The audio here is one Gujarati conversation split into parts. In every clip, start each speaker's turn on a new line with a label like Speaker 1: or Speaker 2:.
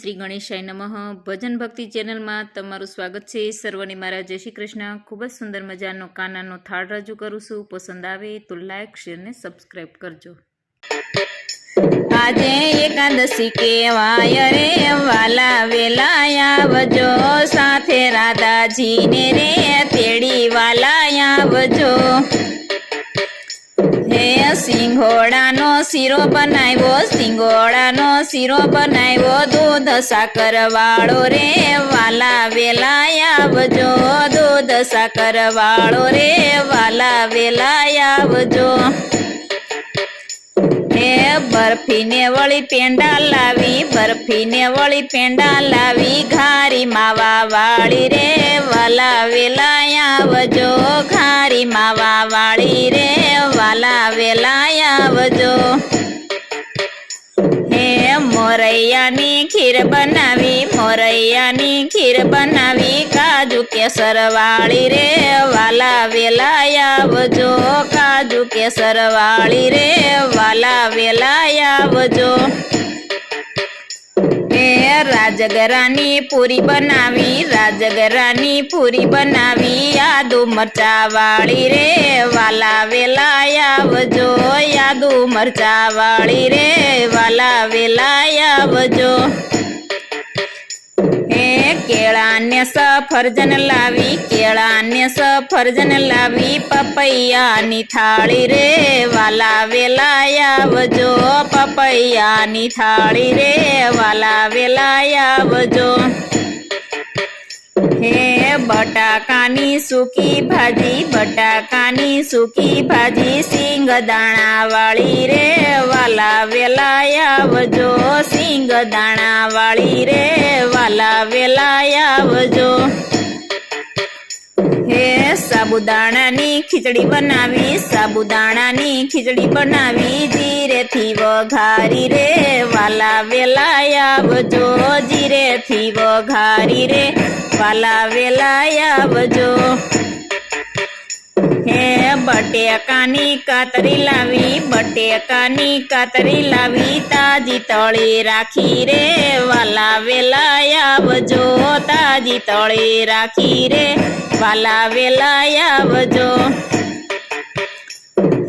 Speaker 1: શ્રી ગણેશાય નમઃ. ભજન ભક્તિ ચેનલમાં તમારું સ્વાગત છે. સર્વને મારા જય શ્રી કૃષ્ણ. ખૂબ જ સુંદર મજાનો કાનાનો થાળ રજૂ કરું છું. પસંદ આવે તો લાઈક શેર ને સબસ્ક્રાઈબ કરજો. આજે એકાદશી કેવાય રે. વાલા વેલા આવજો. સાથે રાધાજીને રે. તેડી વાલા આવજો. સિંગોડાનો શીરો બનાવ્યો સિંગોડાનો શીરો બનાવ્યો, દૂધ સાકર વાળો રે વાલા વેલા આવજો, દૂધ સાકર વાળો રે વાલા વેલા આવજો. હે બરફીને વળી પેંડા લાવી, બરફીને વળી પેંડા લાવી, ઘારી માવા વાળી રે વાલા વેલા આવજો, ઘારી માવા વાળી રે વાલા વેલા આવજો હે મોરૈયાની ખીર બનાવી મોરૈયાની ખીર બનાવી કાજુ કેસર વાળી રે વાલા વેલા આવજો કાજુ કેસર વાળી રે વાલા વેલા આવજો હે રાજગરાની પૂરી બનાવી રાજગરાની પૂરી બનાવી યાદુ મરચા વાળી રે વાલા વેલા આવજો યાદુ મરચા વાળી રે વાલા વેલા આવજો હે કેળાને સફરજન લાવી કેળાને સફરજન લાવી પપૈયાની થાળી રે વાલા વેલા આવજો પપૈયાની થાળી રે વાલા વેલા આવજો. હે બટાકાની સૂકી ભાજી, બટાકાની સૂકી ભાજી, સિંગ દાણા વાળી રે વાલા વેલા આવજો. સિંગ દાણા વાળી રે વાલા વેલા આવજો. હે સાબુદાણાની ખીચડી બનાવી સાબુદાણાની ખીચડી બનાવી જીરેથી વઘારી રે વાલા વેલા આવજો જીરેથી વઘારી રે વાલા વેલા આવજો હે બટેકાની કાતરી લાવી બટેકાની કાતરી લાવી તાજી તળી રાખી રે વાલા વેલા આવજો તાજી તળી રાખી રે વાલા વેલા આવજો.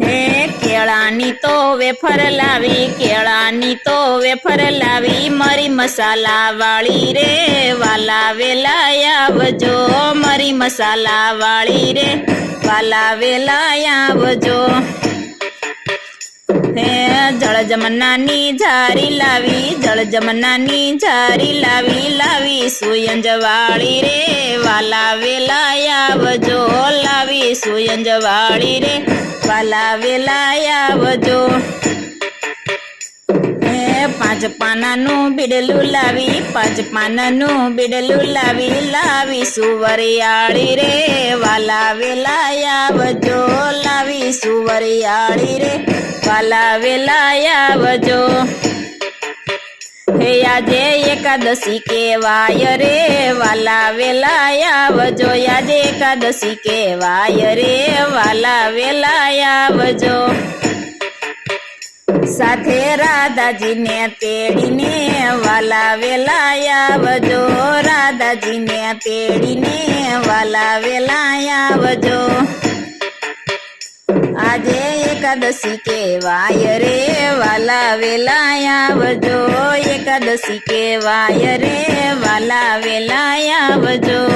Speaker 1: હે કેળાની તો વેફર લાવી, કેળાની તો વેફર લાવી, મરી મસાલા વાળી રે વાલા વેલા આવજો, મરી મસાલા વાળી રે વાલા વેલા આવજો. હે જળ જમનાની ઝારી લાવી, જળ જમનાની ઝારી લાવી લાવી સુયંજ વાળી રે, વાલા વેલા આવજો, લાવી સુયંજ વાળી રે, વાલા વેલા આવજો. પાંચ પાનાનું બિડલું લાવી પાંચ પાનાનું બિડલું લાવી લાવી સુવરિયાળી રે, વાલા વેલા આવજો લાવી સુવરિયાળી રે, વાલા વેલા આવજો હે આજે એકાદશી કેવાય રે, વાલા વેલા આવજો આજે એકાદશી કેવાય રે, વાલા વેલા આવજો સાથે રાધાજીને તેડીને વાલા વેલા આવજો. રાધાજીને તેડીને વાલા વેલા આવજો. આજે એકાદશી કેવાય રે, વાલા વેલા આવજો. એકાદશી કેવાય રે, વાલા વેલા આવજો.